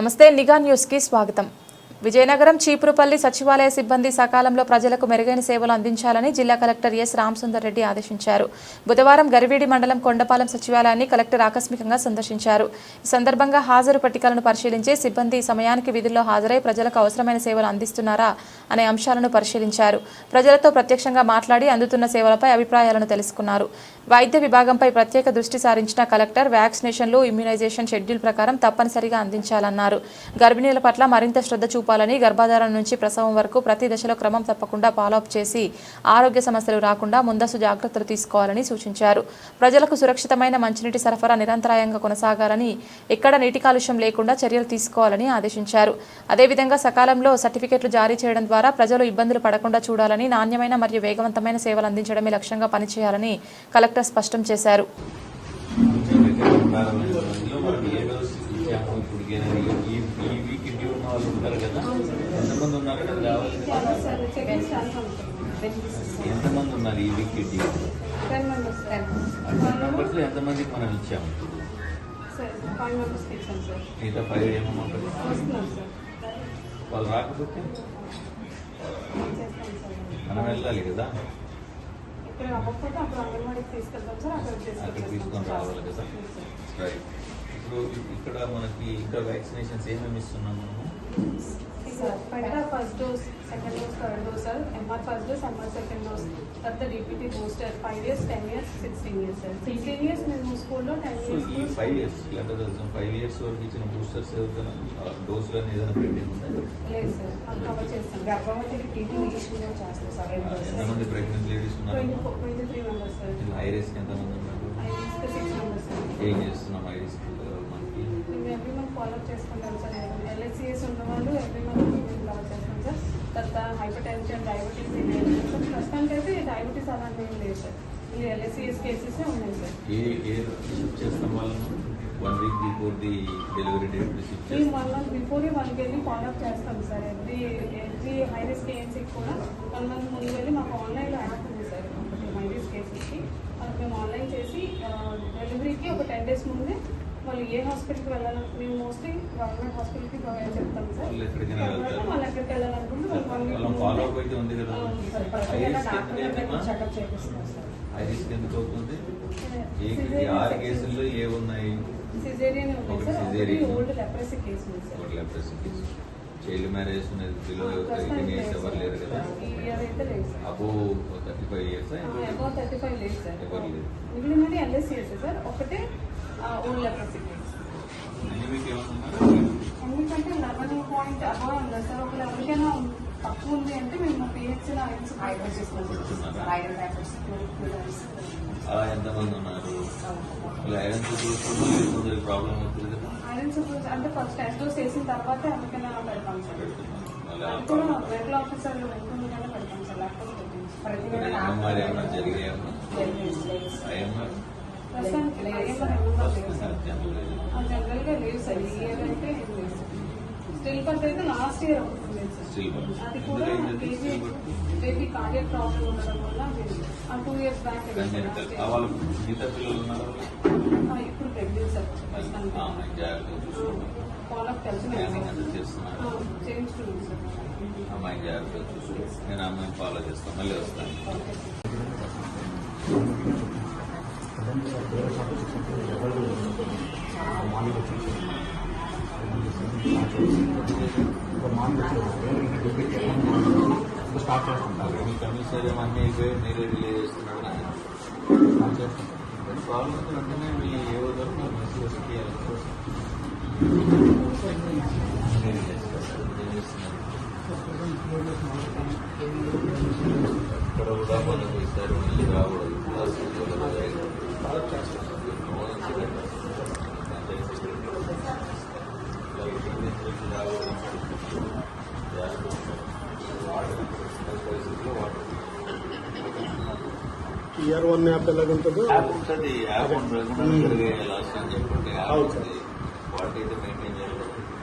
నమస్తే నిఘా న్యూస్కి స్వాగతం. విజయనగరం చీపురుపల్లి సచివాలయ సిబ్బంది సకాలంలో ప్రజలకు మెరుగైన సేవలు అందించాలని జిల్లా కలెక్టర్ ఎస్ రామసుందర్ రెడ్డి ఆదేశించారు. బుధవారం గరివీడి మండలం కొండపాలెం సచివాలయాన్ని కలెక్టర్ ఆకస్మికంగా సందర్శించారు. ఈ సందర్భంగా హాజరు పట్టికలను పరిశీలించి సిబ్బంది సమయానికి విధుల్లో హాజరై ప్రజలకు అవసరమైన సేవలు అందిస్తున్నారా అనే అంశాలను పరిశీలించారు. ప్రజలతో ప్రత్యక్షంగా మాట్లాడి అందుతున్న సేవలపై అభిప్రాయాలను తెలుసుకున్నారు. వైద్య విభాగంపై ప్రత్యేక దృష్టి సారించిన కలెక్టర్ వ్యాక్సినేషన్లు ఇమ్యునైజేషన్ షెడ్యూల్ ప్రకారం తప్పనిసరిగా అందించాలన్నారు. గర్భిణీల పట్ల మరింత శ్రద్ధ చూపు చూపాలని గర్భాధారం నుంచి ప్రసవం వరకు ప్రతి దశలో క్రమం తప్పకుండా ఫాలోఅప్ చేసి ఆరోగ్య సమస్యలు రాకుండా ముందస్తు జాగ్రత్తలు తీసుకోవాలని సూచించారు. ప్రజలకు సురక్షితమైన మంచినీటి సరఫరా నిరంతరాయంగా కొనసాగాలని ఎక్కడ నీటి కాలుష్యం లేకుండా చర్యలు తీసుకోవాలని ఆదేశించారు. అదేవిధంగా సకాలంలో సర్టిఫికెట్లు జారీ చేయడం ద్వారా ప్రజలు ఇబ్బందులు పడకుండా చూడాలని నాణ్యమైన మరియు వేగవంతమైన సేవలు అందించడమే లక్ష్యంగా పనిచేయాలని కలెక్టర్ స్పష్టం చేశారు ఏదైతే ప్రారంభమైన రోజుల్లో మనం ఏ డోస్ ఇచ్చాము ఇప్పుడు ఈ ఈ వీక్ డ్యూ ఉన్న వాళ్ళు ఉంటారు కదా ఎంతమంది ఉన్నారు కదా రావాలి ఎంతమంది ఉన్నారు ఈ వీక్ డ్యూ మెంబర్స్ ఆ ఎంతమందికి మనం ఇచ్చాము ఫైవ్ సార్ మిగతా ఫైవ్ ఏమో సార్ వాళ్ళు రాకపోతే మనం వెళ్ళాలి కదా? అక్కడ తీసుకొని రావాలి కదా? రైట్ ఇప్పుడు ఇక్కడ మనకి ఇంకా వ్యాక్సినేషన్స్ ఏమేమి ఇస్తున్నాం మనము? Sir. Penta first dose second dose third dose sir MR first dose MR second dose తర్వాత DPT booster five years ten years sixteen years sir sixteen years మేము స్కూల్లో టెన్ ఈ ఇయర్స్ ఫైవ్ ఇయర్స్ తెలుసు five years వరకు ఇచ్చిన boosters ఏదైనా pending ఉందా లేదు సార్ కవర్ చేస్తాం. గర్భవతికి టీటీ విషయంలో చేస్తాం సార్. ఎంతమంది ప్రెగ్నెంట్ లేడీస్ ఉన్నారు? Twenty three members sir high risk ఎంతమంది ఉన్నారు? ఐ సిక్స్ మెంబర్స్ సార్ ఏం చేస్తున్నాం హై రిస్క్ మనకి? మేము ఎవ్రీ మంత్ ఫాలో చేసుకుంటాం సార్ ఎల్ఐసిఎస్ ఉన్న వాళ్ళు ఎవ్రీ మంత్ మేము కవర్ చేస్తాం సార్ తర్వాత హైపర్ టెన్షన్ డయాబెటీస్ సార్ ప్రస్తుతానికి అయితే డయాబెటీస్ అలాంటివి ఏం లేదు సార్. ఈ ఎల్ఐసిఎస్ కేసెస్ ఉన్నాయి సార్. ఏ ఏ షిఫ్ట్ చేస్తాం వాళ్ళను? One week before the delivery date చేస్తాం. వన్ మంత్ బిఫోర్ వన్కి వెళ్ళి ఫాలో అప్ చేస్తాం sir. Every every high risk ఏఎన్సీకి కూడా వన్ మంత్ ముందు వెళ్ళి మాకు ఆన్లైన్లో యాప్ ఉంది సార్. హై రిస్క్ కేసెస్కి అది మేము ఆన్లైన్ చేసి డెలివరీకి ఒక టెన్ డేస్ ముందే వాళ్ళు ఏ హాస్పిటల్కి వెళ్ళాలని మేము మోస్ట్లీ గవర్నమెంట్ హాస్పిటల్కి చెప్తాం సార్. వాళ్ళు ఎక్కడికి వెళ్ళాలనుకుంటే చెకప్ చేపిస్తున్నాం సార్. ఆరు. కేసుల్లో ఏ ఉన్నాయి? సిజేరియన్ ఉంది సార్. ఓల్డ్ లెప్రసీ కేసు ఉంది సార్. ఒకటి leprosy. Child marriage below eighteen years ఎవరు లేరు కదా? అబో థర్టీ ఫైవ్ ఇయర్స్ ఎవరు లేదు మిగిలినది ఎల్ఎస్సిఎస్ సార్. ఒకటే ఎందుకంటే లెవెన్ పాయింట్ అబౌవ్ ఉంది. సార్ ఒకవేళ ఎవరికైనా తక్కువ ఉంది అంటే మేము ఐరన్ టాబ్లెట్స్ క్యూరిక్యూలర్స్ అలా ఎంతమంది ఉన్నారు? ఐరన్ చూసుకుంటే ప్రాబ్లం అవుతుంది కదా. ఐరన్స్ అంటే ఫస్ట్ టెస్ట్ డోస్ వేసిన తర్వాతే ఎవరికైనా పెడతాం సార్. మెడికల్ ఆఫీసర్లు ఉంటుందనే పెడతాం సార్. లేకపోతే. ప్రతి ప్రస్తుతానికి సార్ జనరల్గా లేదు సార్ ఈ ఇయర్ అయితే ఏం లేదు స్టిల్ బర్త్ అయితే లాస్ట్ ఇయర్ ఒకటి సార్ అది కూడా బేబీ బేబీ కార్డియక్ ప్రాబ్లం ఉండడం వల్ల ఆ టూ ఇయర్స్ బ్యాక్ ఇప్పుడు ప్రెగ్నెంట్ సార్ అమ్మాయి జాగ్రత్తగా ఫాలోఅప్ కలిసి స్కానింగ్ సార్ అమ్మాయి జాగ్రత్తగా చూసుకో నేను అమ్మాయిని ఫాలో చేస్తాను మళ్ళీ వస్తాను మీ కమిషనర్ ఏమో అన్నీ అయిపోయి మీరే రిలీజ్ చేస్తున్నాడు నాకు ప్రాబ్లం అయితే వెంటనే మీ ఏ వద్దరు నాకు మెసేజ్ వస్తుంది ఇక్కడ కూడా మనకు ఇస్తారు మళ్ళీ రాకూడదు ఇయర్ వన్ యాప్ ఎలాగుంటుందో యాప్ ఉంటుంది యాప్ ఉంటుంది లాస్ట్ అని చెప్పండి యాప్ అవును సార్. ఉంటుంది వాటి అయితే మెయింటైన్ చేయాలి